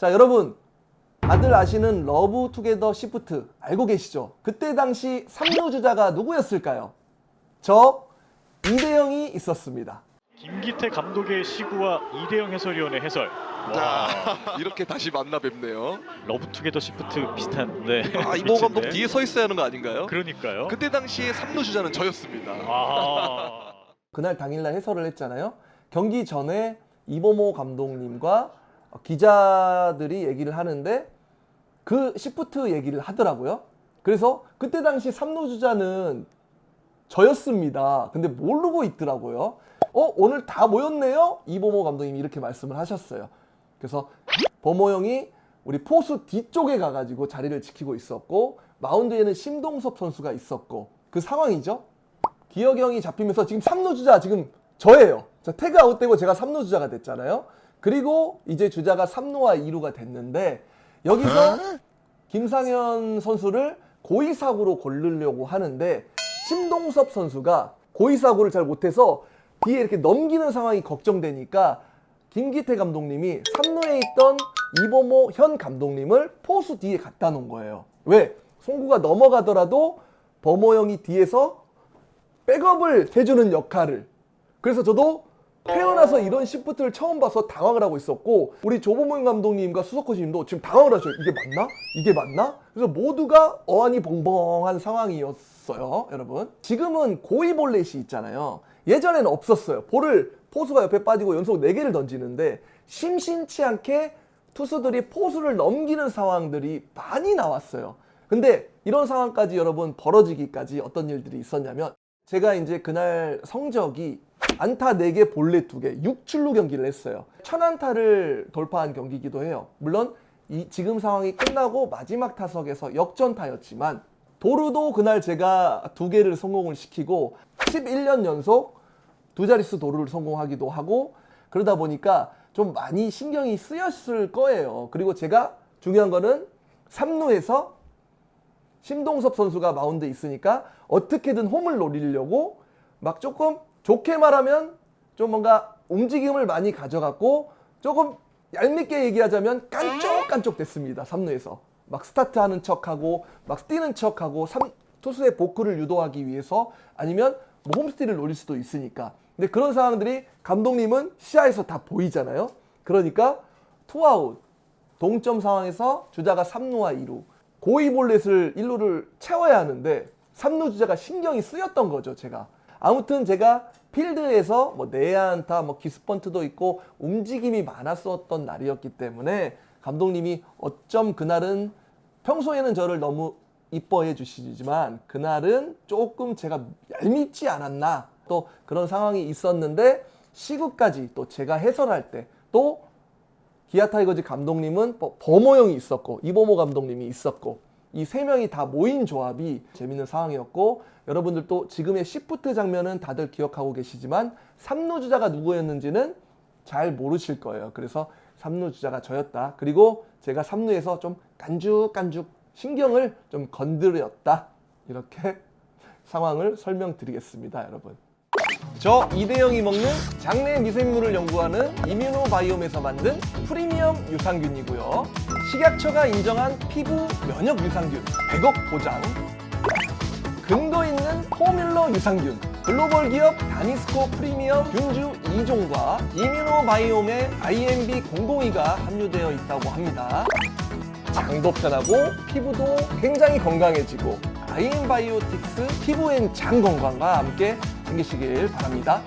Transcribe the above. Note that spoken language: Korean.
자, 여러분. 다들 아시는 러브 투게더 시프트 알고 계시죠? 그때 당시 삼루주자가 누구였을까요? 저 이대영이 있었습니다. 김기태 감독의 시구와 이대영 해설위원의 해설. 와, 자, 이렇게 다시 만나 뵙네요. 러브투게더 시프트 비슷한데. 아, 이모 감독? 뒤에 서 있어야 하는 거 아닌가요? 그러니까요. 그때 당시에 3루 주자는 저였습니다. 아. 그날 당일날 해설을 했잖아요. 경기 전에 이범호 감독님과 기자들이 얘기를 하는데 그 시프트 얘기를 하더라고요. 그래서 그때 당시 삼루주자는 저였습니다. 근데 모르고 있더라고요. 어, 오늘 다 모였네요? 이범호 감독님이 이렇게 말씀을 하셨어요. 그래서 범호 형이 우리 포수 뒤쪽에 가가지고 자리를 지키고 있었고, 마운드에는 심동섭 선수가 있었고, 그 상황이죠. 기혁이 형이 잡히면서 지금 3루주자 지금 저예요. 자, 태그 아웃되고 제가 3루주자가 됐잖아요. 그리고 이제 주자가 3루와 2루가 됐는데 여기서 김상현 선수를 고의사구로 고르려고 하는데 심동섭 선수가 고의사구를 잘 못해서 뒤에 이렇게 넘기는 상황이 걱정되니까 김기태 감독님이 3루에 있던 이범호 현 감독님을 포수 뒤에 갖다 놓은 거예요. 왜? 송구가 넘어가더라도 범호 형이 뒤에서 백업을 해주는 역할을. 그래서 저도 태어나서 이런 시프트를 처음 봐서 당황을 하고 있었고 우리 조보문 감독님과 수석 코치님도 지금 당황을 하셔요. 이게 맞나? 이게 맞나? 그래서 모두가 어안이 벙벙한 상황이었어요, 여러분. 지금은 고이 볼넷이 있잖아요. 예전에는 없었어요. 볼을 포수가 옆에 빠지고 연속 4개를 던지는데 심심치 않게 투수들이 포수를 넘기는 상황들이 많이 나왔어요. 근데 이런 상황까지 여러분 벌어지기까지 어떤 일들이 있었냐면 제가 이제 그날 성적이 안타 4개, 볼넷 2개, 6출루 경기를 했어요. 천안타를 돌파한 경기이기도 해요. 물론 이 지금 상황이 끝나고 마지막 타석에서 역전타였지만 도루도 그날 제가 두 개를 성공을 시키고 11년 연속 두 자릿수 도루를 성공하기도 하고 그러다 보니까 좀 많이 신경이 쓰였을 거예요. 그리고 제가 중요한 거는 3루에서 심동섭 선수가 마운드에 있으니까 어떻게든 홈을 노리려고 막 조금 좋게 말하면 좀 뭔가 움직임을 많이 가져갔고 조금 얄밉게 얘기하자면 깐쪽깐쪽 됐습니다. 3루에서. 막 스타트하는 척하고 막 뛰는 척하고 삼- 투수의 보크를 유도하기 위해서 아니면 뭐 홈스틸을 노릴 수도 있으니까. 근데 그런 상황들이 감독님은 시야에서 다 보이잖아요. 그러니까 투아웃 동점 상황에서 주자가 3루와 2루 고의 볼넷을 1루를 채워야 하는데 3루 주자가 신경이 쓰였던 거죠 제가 아무튼 제가 필드에서 뭐 내야안타 뭐 기스펀트도 있고 움직임이 많았었던 날이었기 때문에 감독님이 어쩜 그날은 평소에는 저를 너무 이뻐해 주시지만 그날은 조금 제가 얄밉지 않았나 또 그런 상황이 있었는데 시구까지 또 제가 해설할 때 또 기아 타이거즈 감독님은 뭐 범호 형이 있었고 이범호 감독님이 있었고 이 세 명이 다 모인 조합이 재밌는 상황이었고 여러분들도 지금의 시프트 장면은 다들 기억하고 계시지만 삼루 주자가 누구였는지는 잘 모르실 거예요. 그래서 삼루 주자가 저였다. 그리고 제가 삼루에서 좀 깐죽깐죽 신경을 좀 건드렸다. 이렇게 상황을 설명드리겠습니다, 여러분. 저 이대영이 먹는 장내 미생물을 연구하는 이뮤노 바이옴에서 만든 프리미엄 유산균이고요. 식약처가 인정한 피부 면역 유산균 100억 보장. 근거 있는 포뮬러 유산균. 글로벌 기업 다니스코 프리미엄 균주 2종과 이뮤노 바이옴의 IMB002가 함유되어 있다고 합니다. 장도 편하고 피부도 굉장히 건강해지고 아이엠바이오틱스 피부엔 장 건강과 함께 챙기시길 바랍니다.